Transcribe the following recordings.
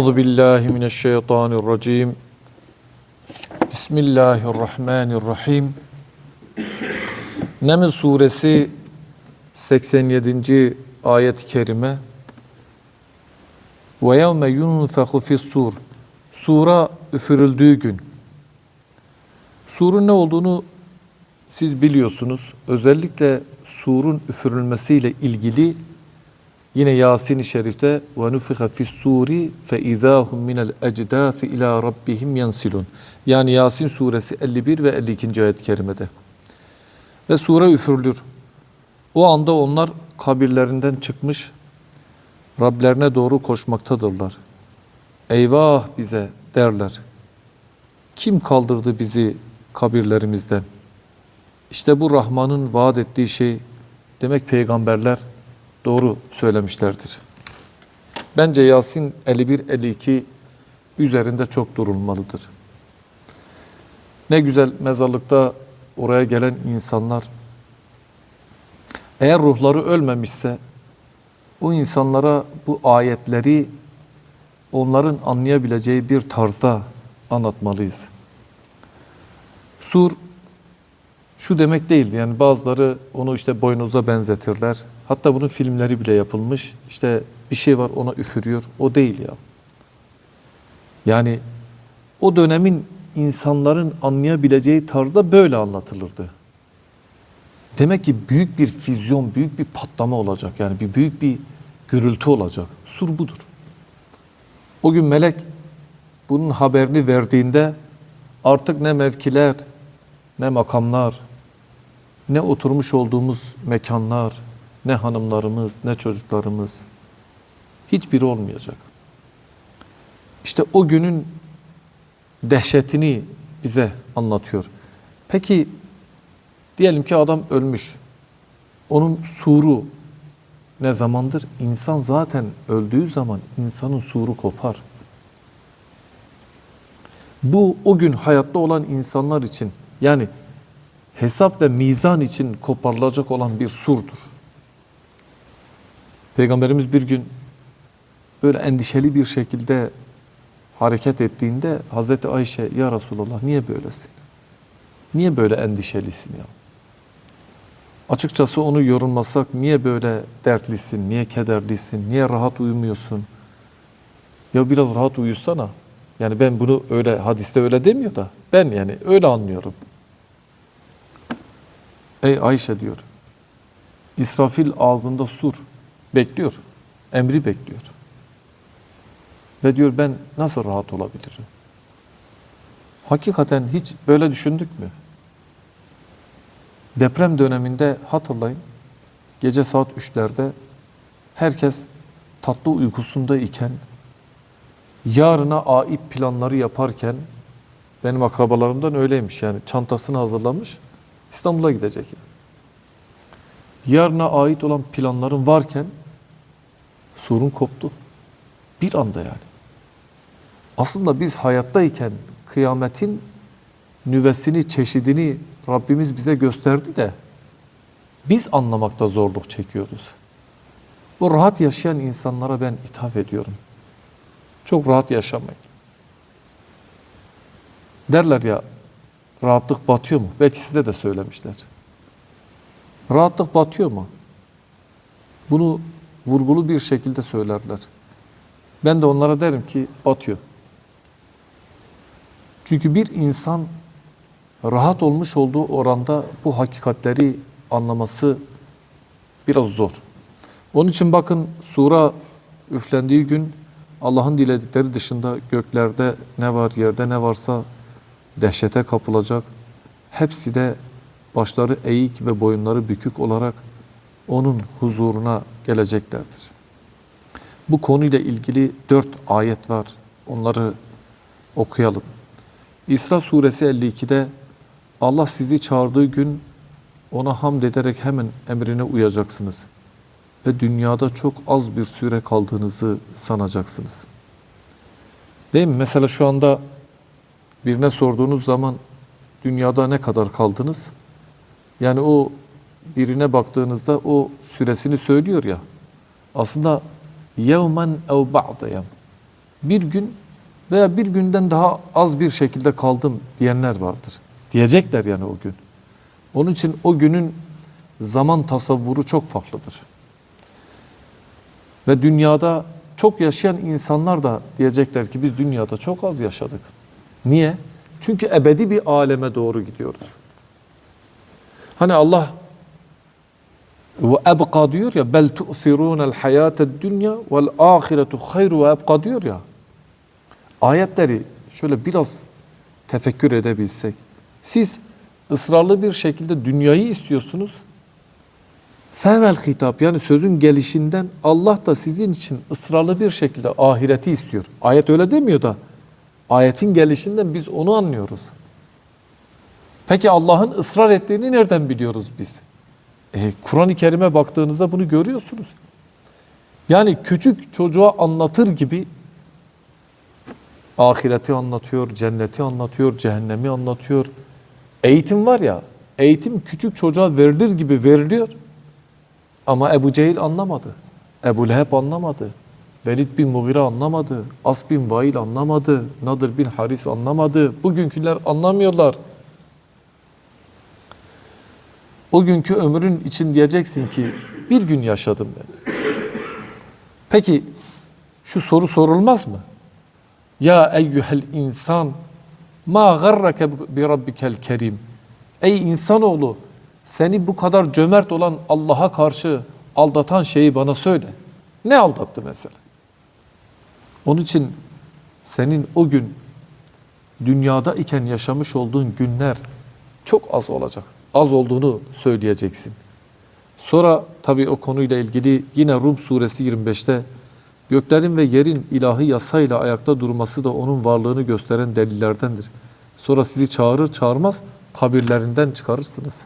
Euzu billahi mineşşeytanirracim. Bismillahirrahmanirrahim. Neml suresi 87. ayet-i kerime. Ve yevme yunfehu fis-sur. Sura üfürüldüğü gün. Surun ne olduğunu siz biliyorsunuz. Özellikle surun üfürülmesiyle ilgili Yine Yasin-i Şerif'te ve nufiha fis suri fe izahum minel ecdâsi ila rabbihim yansilun. Yani Yasin suresi 51 ve 52. ayet-i kerimede. Ve sure üfürülür. O anda onlar kabirlerinden çıkmış Rablerine doğru koşmaktadırlar. Eyvah bize derler. Kim kaldırdı bizi kabirlerimizden? İşte bu Rahman'ın vaat ettiği şey demek peygamberler doğru söylemişlerdir. Bence Yasin 51-52 üzerinde çok durulmalıdır. Ne güzel mezarlıkta oraya gelen insanlar eğer ruhları ölmemişse o insanlara bu ayetleri onların anlayabileceği bir tarzda anlatmalıyız. Sur şu demek değildi. Yani bazıları onu işte boynuza benzetirler. Hatta bunun filmleri bile yapılmış. İşte bir şey var ona üfürüyor. O değil ya. Yani o dönemin insanların anlayabileceği tarzda böyle anlatılırdı. Demek ki büyük bir füzyon, büyük bir patlama olacak. Yani bir büyük bir gürültü olacak. Sur budur. O gün melek bunun haberini verdiğinde artık ne mevkiler, ne makamlar, ne oturmuş olduğumuz mekanlar, ne hanımlarımız, ne çocuklarımız hiçbiri olmayacak. İşte o günün dehşetini bize anlatıyor. Peki diyelim ki adam ölmüş. Onun suru ne zamandır? İnsan zaten öldüğü zaman insanın suru kopar. Bu o gün hayatta olan insanlar için yani hesap ve mizan için koparılacak olan bir surdur. Peygamberimiz bir gün böyle endişeli bir şekilde hareket ettiğinde Hazreti Ayşe ya Resulallah niye böylesin? Niye böyle endişelisin ya? Açıkçası onu yorumlasak niye böyle dertlisin, niye kederlisin, niye rahat uyumuyorsun? Ya biraz rahat uyusana. Yani ben bunu öyle hadiste öyle demiyor da ben yani öyle anlıyorum. Ey Ayşe diyor. İsrafil ağzında sur bekliyor. Emri bekliyor. Ve diyor ben nasıl rahat olabilirim? Hakikaten hiç böyle düşündük mü? Deprem döneminde hatırlayın. Gece saat 3'lerde herkes tatlı uykusunda iken yarına ait planları yaparken benim akrabalarımdan öyleymiş yani çantasını hazırlamış İstanbul'a gidecek. Yarına ait olan planların varken sorun koptu. Bir anda yani. Aslında biz hayattayken kıyametin nüvesini, çeşidini Rabbimiz bize gösterdi de biz anlamakta zorluk çekiyoruz. Bu rahat yaşayan insanlara ben ithaf ediyorum. Çok rahat yaşamayın. Derler ya rahatlık batıyor mu? Belki size de söylemişler. Rahatlık batıyor mu? Bunu vurgulu bir şekilde söylerler. Ben de onlara derim ki batıyor. Çünkü bir insan rahat olmuş olduğu oranda bu hakikatleri anlaması biraz zor. Onun için bakın sura üflendiği gün Allah'ın diledikleri dışında göklerde ne var, yerde ne varsa dehşete kapılacak. Hepsi de başları eğik ve boyunları bükük olarak onun huzuruna geleceklerdir. Bu konuyla ilgili dört ayet var. Onları okuyalım. İsra suresi 52'de Allah sizi çağırdığı gün ona hamd ederek hemen emrine uyacaksınız. Ve dünyada çok az bir süre kaldığınızı sanacaksınız. Değil mi? Mesela şu anda birine sorduğunuz zaman dünyada ne kadar kaldınız? Yani o birine baktığınızda o süresini söylüyor ya. Aslında yevmen ev ba'de yevm. bir gün veya bir günden daha az bir şekilde kaldım diyenler vardır. Diyecekler yani o gün. Onun için o günün zaman tasavvuru çok farklıdır. Ve dünyada çok yaşayan insanlar da diyecekler ki biz dünyada çok az yaşadık. Niye? Çünkü ebedi bir aleme doğru gidiyoruz. Hani Allah ve ebqa diyor ya bel tu'sirunel hayated dünya vel ahiretu hayru ve ebqa diyor ya. Ayetleri şöyle biraz tefekkür edebilsek. Siz ısrarlı bir şekilde dünyayı istiyorsunuz. Fevel hitap yani sözün gelişinden Allah da sizin için ısrarlı bir şekilde ahireti istiyor. Ayet öyle demiyor da ayetin gelişinden biz onu anlıyoruz. Peki Allah'ın ısrar ettiğini nereden biliyoruz biz? E, Kur'an-ı Kerim'e baktığınızda bunu görüyorsunuz. Yani küçük çocuğa anlatır gibi ahireti anlatıyor, cenneti anlatıyor, cehennemi anlatıyor. Eğitim var ya, eğitim küçük çocuğa verilir gibi veriliyor. Ama Ebu Cehil anlamadı. Ebu Leheb anlamadı. Velid bin Mughire anlamadı. As bin Vail anlamadı. Nadir bin Haris anlamadı. Bugünküler anlamıyorlar. O günkü ömrün için diyeceksin ki bir gün yaşadım ben. Peki şu soru sorulmaz mı? Ya eyyuhel insan ma garrake bi rabbikel kerim. Ey insanoğlu seni bu kadar cömert olan Allah'a karşı aldatan şeyi bana söyle. Ne aldattı mesela? Onun için senin o gün dünyada iken yaşamış olduğun günler çok az olacak. Az olduğunu söyleyeceksin. Sonra tabii o konuyla ilgili yine Rum suresi 25'te göklerin ve yerin ilahi yasayla ayakta durması da onun varlığını gösteren delillerdendir. Sonra sizi çağırır çağırmaz kabirlerinden çıkarırsınız.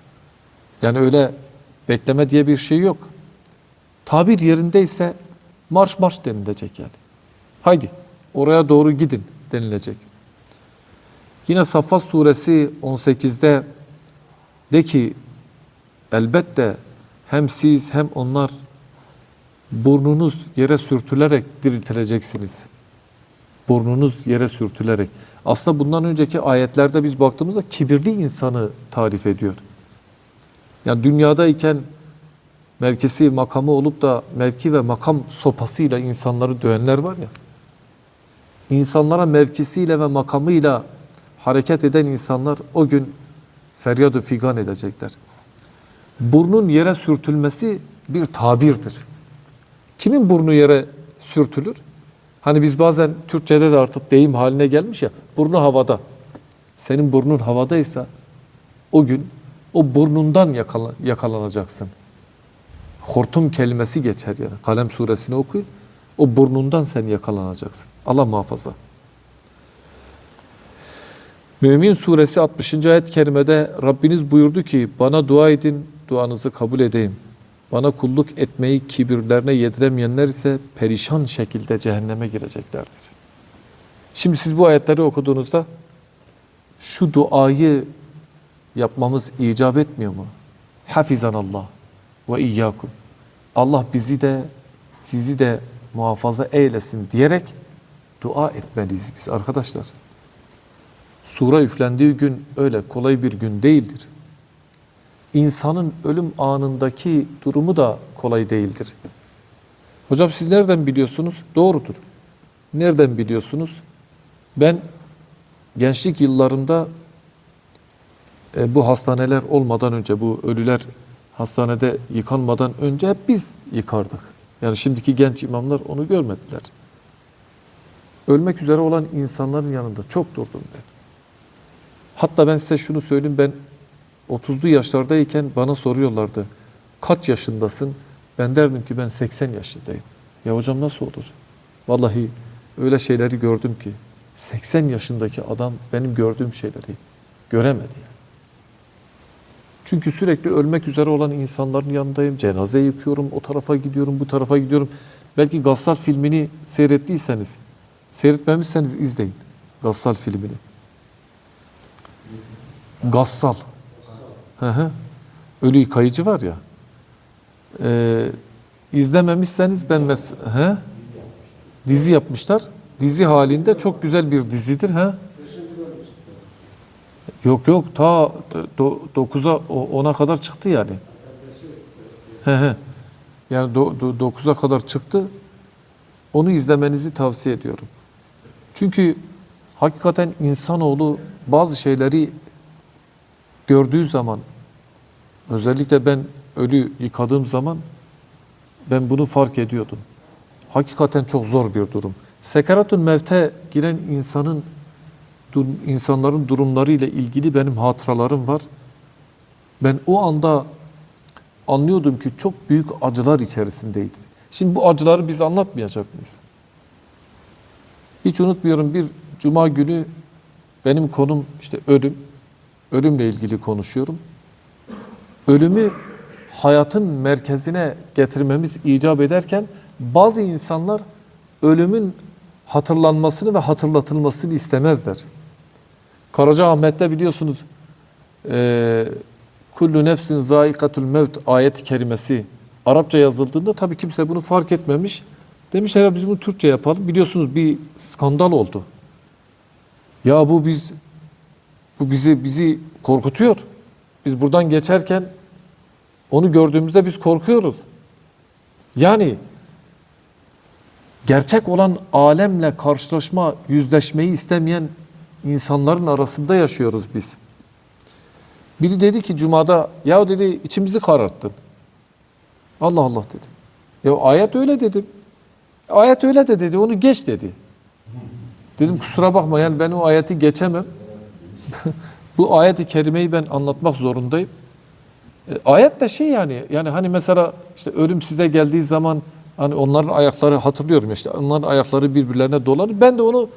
Yani öyle bekleme diye bir şey yok. Tabir yerindeyse marş marş denilecek yani. Haydi oraya doğru gidin denilecek. Yine Saffat suresi 18'de de ki elbette hem siz hem onlar burnunuz yere sürtülerek diriltileceksiniz. Burnunuz yere sürtülerek. Aslında bundan önceki ayetlerde biz baktığımızda kibirli insanı tarif ediyor. Yani dünyadayken mevkisi, makamı olup da mevki ve makam sopasıyla insanları dövenler var ya. İnsanlara mevkisiyle ve makamıyla hareket eden insanlar o gün feryat figan edecekler. Burnun yere sürtülmesi bir tabirdir. Kimin burnu yere sürtülür? Hani biz bazen Türkçe'de de artık deyim haline gelmiş ya, burnu havada. Senin burnun havadaysa o gün o burnundan yakala, yakalanacaksın. Hortum kelimesi geçer yani. Kalem suresini okuyun. O burnundan sen yakalanacaksın. Allah muhafaza. Mümin suresi 60. ayet-i kerimede Rabbiniz buyurdu ki bana dua edin duanızı kabul edeyim. Bana kulluk etmeyi kibirlerine yediremeyenler ise perişan şekilde cehenneme gireceklerdir. Şimdi siz bu ayetleri okuduğunuzda şu duayı yapmamız icap etmiyor mu? Hafizan Allah ve iyyakum. Allah bizi de sizi de muhafaza eylesin diyerek dua etmeliyiz biz arkadaşlar. Sura üflendiği gün öyle kolay bir gün değildir. İnsanın ölüm anındaki durumu da kolay değildir. Hocam siz nereden biliyorsunuz? Doğrudur. Nereden biliyorsunuz? Ben gençlik yıllarımda e, bu hastaneler olmadan önce, bu ölüler hastanede yıkanmadan önce hep biz yıkardık. Yani şimdiki genç imamlar onu görmediler. Ölmek üzere olan insanların yanında çok durdum ben. Hatta ben size şunu söyleyeyim ben 30'lu yaşlardayken bana soruyorlardı. Kaç yaşındasın? Ben derdim ki ben 80 yaşındayım. Ya hocam nasıl olur? Vallahi öyle şeyleri gördüm ki 80 yaşındaki adam benim gördüğüm şeyleri göremedi. Yani. Çünkü sürekli ölmek üzere olan insanların yanındayım. Cenaze yıkıyorum, o tarafa gidiyorum, bu tarafa gidiyorum. Belki Gassal filmini seyrettiyseniz, seyretmemişseniz izleyin Gassal filmini. Gassal. Hı hı. Ölü yıkayıcı var ya. Ee, izlememişseniz ben mes he? dizi yapmışlar. dizi halinde çok güzel bir dizidir. ha? Yok yok ta 9'a 10'a kadar çıktı yani. He he. Yani 9'a kadar çıktı. Onu izlemenizi tavsiye ediyorum. Çünkü hakikaten insanoğlu bazı şeyleri gördüğü zaman özellikle ben ölü yıkadığım zaman ben bunu fark ediyordum. Hakikaten çok zor bir durum. Sekaratun mevte giren insanın dur- insanların durumları ile ilgili benim hatıralarım var. Ben o anda anlıyordum ki çok büyük acılar içerisindeydi. Şimdi bu acıları biz anlatmayacak mıyız? Hiç unutmuyorum bir cuma günü benim konum işte ölüm. Ölümle ilgili konuşuyorum. Ölümü hayatın merkezine getirmemiz icap ederken bazı insanlar ölümün hatırlanmasını ve hatırlatılmasını istemezler. Karacaahmet'te biliyorsunuz eee kullu nefsin zaikatul mevt ayet-i kerimesi Arapça yazıldığında tabii kimse bunu fark etmemiş. Demişler biz bunu Türkçe yapalım. Biliyorsunuz bir skandal oldu. Ya bu biz bu bizi bizi korkutuyor. Biz buradan geçerken onu gördüğümüzde biz korkuyoruz. Yani gerçek olan alemle karşılaşma, yüzleşmeyi istemeyen insanların arasında yaşıyoruz biz. Biri dedi ki cumada ya dedi içimizi kararttın. Allah Allah dedim. Ya ayet öyle dedim. Ayet öyle de dedi onu geç dedi. Dedim kusura bakma yani ben o ayeti geçemem. Bu ayeti kerimeyi ben anlatmak zorundayım. E, ayet de şey yani yani hani mesela işte ölüm size geldiği zaman hani onların ayakları hatırlıyorum işte onların ayakları birbirlerine dolanır. Ben de onu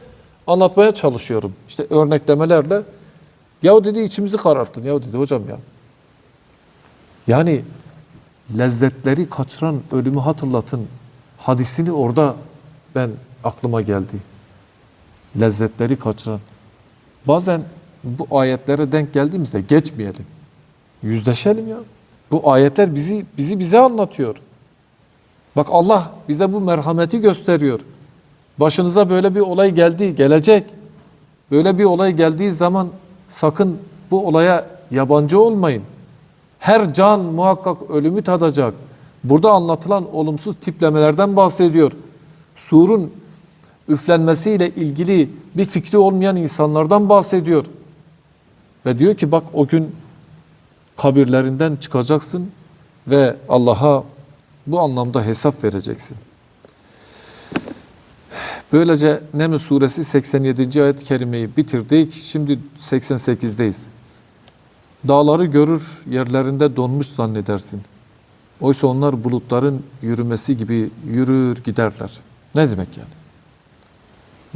anlatmaya çalışıyorum. İşte örneklemelerle ya dedi içimizi kararttın ya dedi hocam ya. Yani lezzetleri kaçıran ölümü hatırlatın hadisini orada ben aklıma geldi. Lezzetleri kaçıran. Bazen bu ayetlere denk geldiğimizde geçmeyelim. Yüzleşelim ya. Bu ayetler bizi bizi bize anlatıyor. Bak Allah bize bu merhameti gösteriyor. Başınıza böyle bir olay geldi, gelecek. Böyle bir olay geldiği zaman sakın bu olaya yabancı olmayın. Her can muhakkak ölümü tadacak. Burada anlatılan olumsuz tiplemelerden bahsediyor. Surun üflenmesiyle ilgili bir fikri olmayan insanlardan bahsediyor. Ve diyor ki bak o gün kabirlerinden çıkacaksın ve Allah'a bu anlamda hesap vereceksin. Böylece Neml suresi 87. ayet-i kerimeyi bitirdik. Şimdi 88'deyiz. Dağları görür, yerlerinde donmuş zannedersin. Oysa onlar bulutların yürümesi gibi yürür giderler. Ne demek yani?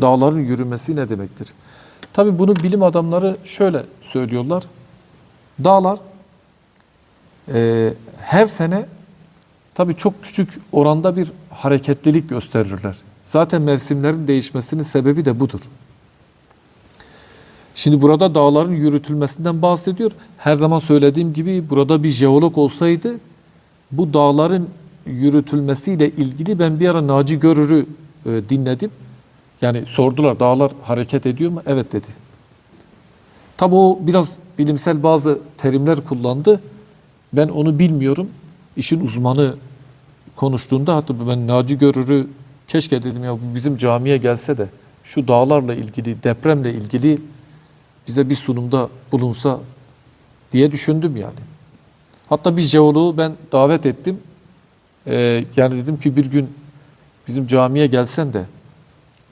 Dağların yürümesi ne demektir? Tabi bunu bilim adamları şöyle söylüyorlar. Dağlar e, her sene tabi çok küçük oranda bir hareketlilik gösterirler. Zaten mevsimlerin değişmesinin sebebi de budur. Şimdi burada dağların yürütülmesinden bahsediyor. Her zaman söylediğim gibi burada bir jeolog olsaydı bu dağların yürütülmesiyle ilgili ben bir ara Naci Görür'ü e, dinledim. Yani sordular dağlar hareket ediyor mu? Evet dedi. Tabi o biraz bilimsel bazı terimler kullandı. Ben onu bilmiyorum. İşin uzmanı konuştuğunda hatta ben Naci Görür'ü keşke dedim ya bu bizim camiye gelse de şu dağlarla ilgili, depremle ilgili bize bir sunumda bulunsa diye düşündüm yani. Hatta bir jeoloğu ben davet ettim. Ee, yani dedim ki bir gün bizim camiye gelsen de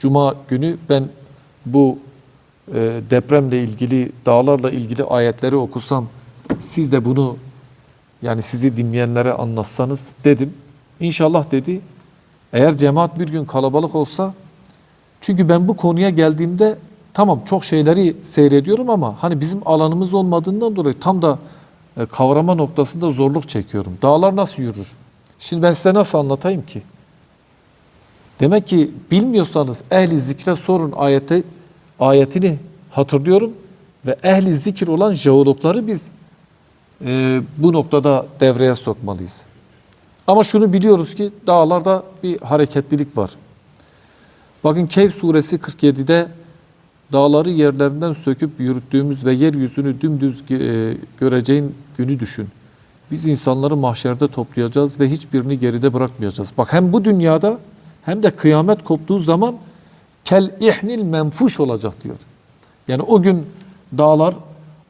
Cuma günü ben bu e, depremle ilgili, dağlarla ilgili ayetleri okusam, siz de bunu yani sizi dinleyenlere anlatsanız dedim. İnşallah dedi. Eğer cemaat bir gün kalabalık olsa, çünkü ben bu konuya geldiğimde tamam çok şeyleri seyrediyorum ama hani bizim alanımız olmadığından dolayı tam da e, kavrama noktasında zorluk çekiyorum. Dağlar nasıl yürür? Şimdi ben size nasıl anlatayım ki? Demek ki bilmiyorsanız ehli zikre sorun ayeti ayetini hatırlıyorum ve ehli zikir olan jeologları biz e, bu noktada devreye sokmalıyız. Ama şunu biliyoruz ki dağlarda bir hareketlilik var. Bakın Kehf suresi 47'de dağları yerlerinden söküp yürüttüğümüz ve yeryüzünü dümdüz e, göreceğin günü düşün. Biz insanları mahşerde toplayacağız ve hiçbirini geride bırakmayacağız. Bak hem bu dünyada hem de kıyamet koptuğu zaman kel ihnil menfuş olacak diyor. Yani o gün dağlar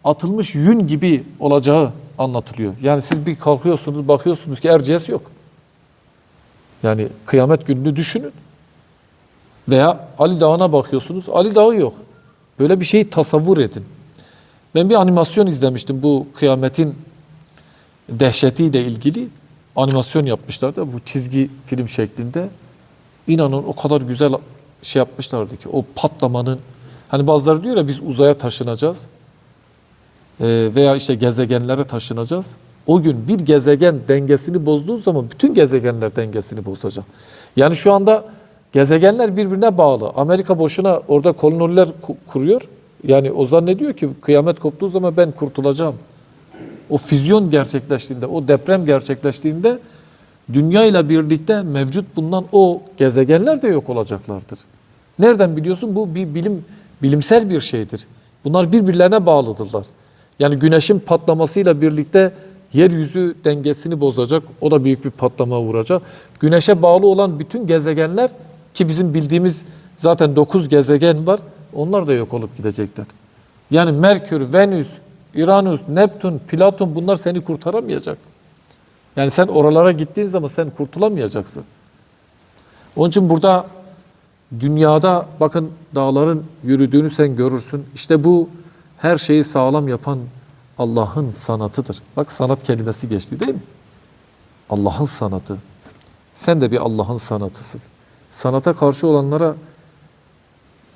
atılmış yün gibi olacağı anlatılıyor. Yani siz bir kalkıyorsunuz bakıyorsunuz ki Erciyes yok. Yani kıyamet gününü düşünün. Veya Ali Dağı'na bakıyorsunuz Ali Dağı yok. Böyle bir şeyi tasavvur edin. Ben bir animasyon izlemiştim bu kıyametin dehşetiyle ilgili. Animasyon yapmışlar da bu çizgi film şeklinde. İnanın o kadar güzel şey yapmışlardı ki o patlamanın hani bazıları diyor ya biz uzaya taşınacağız veya işte gezegenlere taşınacağız. O gün bir gezegen dengesini bozduğu zaman bütün gezegenler dengesini bozacak. Yani şu anda gezegenler birbirine bağlı. Amerika boşuna orada koloniler ku- kuruyor. Yani o zannediyor ki kıyamet koptuğu zaman ben kurtulacağım. O füzyon gerçekleştiğinde, o deprem gerçekleştiğinde dünya ile birlikte mevcut bulunan o gezegenler de yok olacaklardır. Nereden biliyorsun? Bu bir bilim bilimsel bir şeydir. Bunlar birbirlerine bağlıdırlar. Yani güneşin patlamasıyla birlikte yeryüzü dengesini bozacak. O da büyük bir patlama uğrayacak. Güneşe bağlı olan bütün gezegenler ki bizim bildiğimiz zaten 9 gezegen var. Onlar da yok olup gidecekler. Yani Merkür, Venüs, Uranüs, Neptün, Platon bunlar seni kurtaramayacak. Yani sen oralara gittiğin zaman sen kurtulamayacaksın. Onun için burada dünyada bakın dağların yürüdüğünü sen görürsün. İşte bu her şeyi sağlam yapan Allah'ın sanatıdır. Bak sanat kelimesi geçti değil mi? Allah'ın sanatı. Sen de bir Allah'ın sanatısın. Sanata karşı olanlara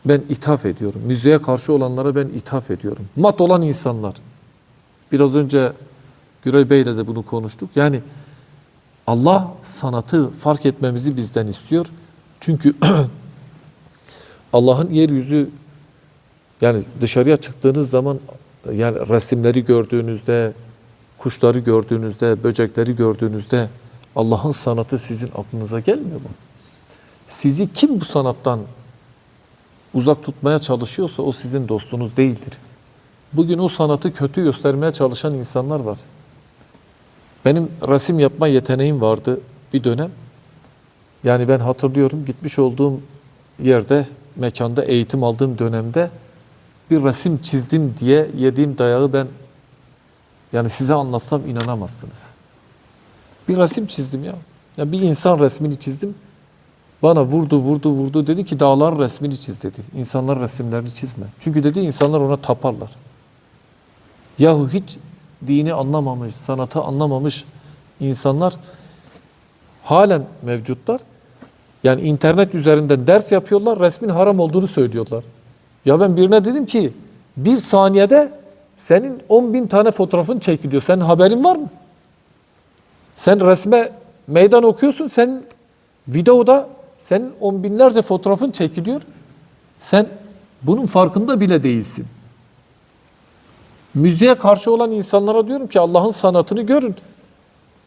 ben ithaf ediyorum. Müziğe karşı olanlara ben ithaf ediyorum. Mat olan insanlar. Biraz önce Gürel Bey'le de bunu konuştuk. Yani Allah sanatı fark etmemizi bizden istiyor. Çünkü Allah'ın yeryüzü yani dışarıya çıktığınız zaman yani resimleri gördüğünüzde, kuşları gördüğünüzde, böcekleri gördüğünüzde Allah'ın sanatı sizin aklınıza gelmiyor mu? Sizi kim bu sanattan uzak tutmaya çalışıyorsa o sizin dostunuz değildir. Bugün o sanatı kötü göstermeye çalışan insanlar var. Benim resim yapma yeteneğim vardı bir dönem. Yani ben hatırlıyorum gitmiş olduğum yerde, mekanda eğitim aldığım dönemde bir resim çizdim diye yediğim dayağı ben yani size anlatsam inanamazsınız. Bir resim çizdim ya. Ya bir insan resmini çizdim. Bana vurdu vurdu vurdu dedi ki dağların resmini çiz dedi. İnsanlar resimlerini çizme. Çünkü dedi insanlar ona taparlar. Yahu hiç dini anlamamış, sanatı anlamamış insanlar halen mevcutlar. Yani internet üzerinden ders yapıyorlar, resmin haram olduğunu söylüyorlar. Ya ben birine dedim ki bir saniyede senin 10 bin tane fotoğrafın çekiliyor. Senin haberin var mı? Sen resme meydan okuyorsun, sen videoda senin on binlerce fotoğrafın çekiliyor. Sen bunun farkında bile değilsin. Müziğe karşı olan insanlara diyorum ki Allah'ın sanatını görün.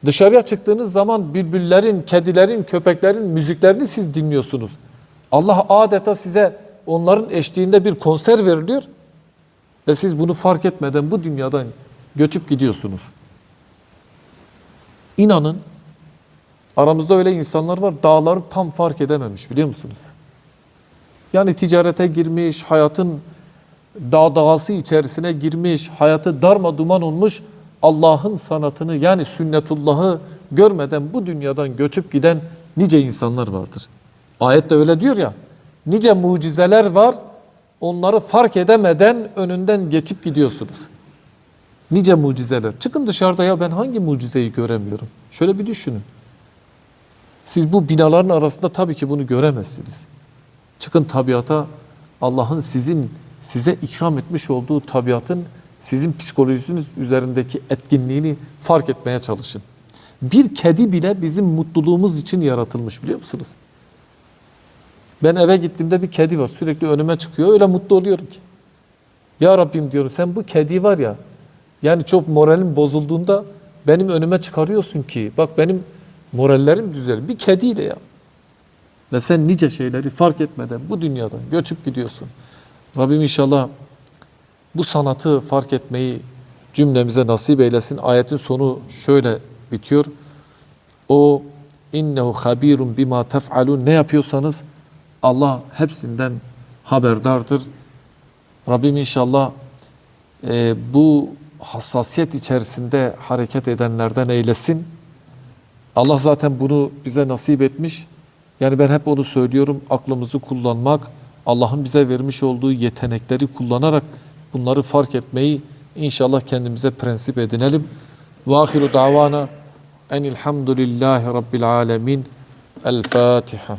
Dışarıya çıktığınız zaman bülbüllerin, kedilerin, köpeklerin müziklerini siz dinliyorsunuz. Allah adeta size onların eşliğinde bir konser veriliyor ve siz bunu fark etmeden bu dünyadan göçüp gidiyorsunuz. İnanın aramızda öyle insanlar var dağları tam fark edememiş biliyor musunuz? Yani ticarete girmiş, hayatın dağ dağası içerisine girmiş, hayatı darma duman olmuş, Allah'ın sanatını yani sünnetullahı görmeden bu dünyadan göçüp giden nice insanlar vardır. Ayette öyle diyor ya, nice mucizeler var, onları fark edemeden önünden geçip gidiyorsunuz. Nice mucizeler. Çıkın dışarıda ya ben hangi mucizeyi göremiyorum? Şöyle bir düşünün. Siz bu binaların arasında tabii ki bunu göremezsiniz. Çıkın tabiata Allah'ın sizin size ikram etmiş olduğu tabiatın sizin psikolojiniz üzerindeki etkinliğini fark etmeye çalışın. Bir kedi bile bizim mutluluğumuz için yaratılmış biliyor musunuz? Ben eve gittiğimde bir kedi var sürekli önüme çıkıyor öyle mutlu oluyorum ki. Ya Rabbim diyorum sen bu kedi var ya yani çok moralim bozulduğunda benim önüme çıkarıyorsun ki bak benim morallerim düzelir. Bir kediyle ya. Ve sen nice şeyleri fark etmeden bu dünyadan göçüp gidiyorsun. Rabbim inşallah bu sanatı fark etmeyi cümlemize nasip eylesin. Ayetin sonu şöyle bitiyor. O innehu habirun bima tef'alun ne yapıyorsanız Allah hepsinden haberdardır. Rabbim inşallah e, bu hassasiyet içerisinde hareket edenlerden eylesin. Allah zaten bunu bize nasip etmiş. Yani ben hep onu söylüyorum. Aklımızı kullanmak, Allah'ın bize vermiş olduğu yetenekleri kullanarak bunları fark etmeyi inşallah kendimize prensip edinelim. Ve ahiru davana enilhamdülillahi rabbil alemin. El Fatiha.